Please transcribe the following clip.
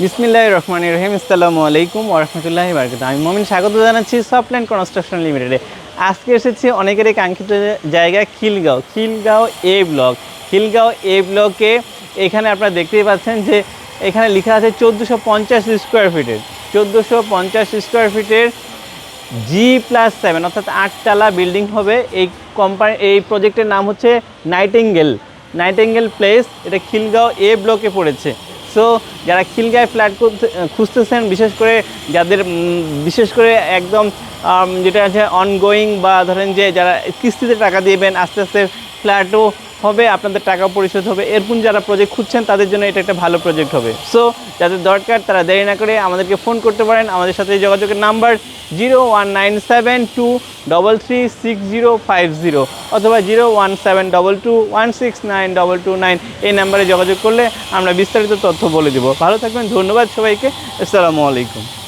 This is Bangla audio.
বিসমিল্লাহ রহমান রহিম, আসসালামু আলাইকুম ওরহমতুল্লাহ বারকাত আমি মমিন, স্বাগত জানাচ্ছি সফটল্যান্ড কনস্ট্রাকশন লিমিটেডে আজকে এসেছি অনেকেরই কাঙ্ক্ষিত জায়গা Khilgaon. Khilgaon A block Khilgaon A ব্লকে এখানে আপনারা দেখতেই পাচ্ছেন যে এখানে লেখা আছে চোদ্দোশো পঞ্চাশ স্কোয়ার ফিটের চোদ্দোশো পঞ্চাশ স্কোয়ার ফিটের জি প্লাস সেভেন অর্থাৎ আটতলা বিল্ডিং হবে। এই কোম্পানি এই প্রজেক্টের নাম হচ্ছে নাইটিঙ্গেল নাইটেঙ্গেল প্লেস এটা খিলগাঁও এ ব্লকে পড়েছে। সো যারা খিলগায় ফ্ল্যাট খুঁজতেছেন, বিশেষ করে যাদের বিশেষ করে একদম যেটা আছে অনগোয়িং বা ধরেন যে যারা কিস্তিতে টাকা দিবেন, আস্তে আস্তে ফ্ল্যাটও হবে, আপনাদের টাকা পরিশোধ হবে। এরকম যারা প্রজেক্ট খুঁজছেন, তাদের জন্য এটা একটা ভালো প্রজেক্ট হবে। সো যাদের দরকার, তারা দেরি না করে আমাদেরকে ফোন করতে পারেন। আমাদের সাথে যোগাযোগের number zero one nine seven two double three six zero five zero অথবা zero one seven double two one six nine double two nine এই নাম্বারে যোগাযোগ করলে আমরা বিস্তারিত তথ্য বলে দেবো। ভালো থাকবেন, ধন্যবাদ সবাইকে। আসসালামু আলাইকুম।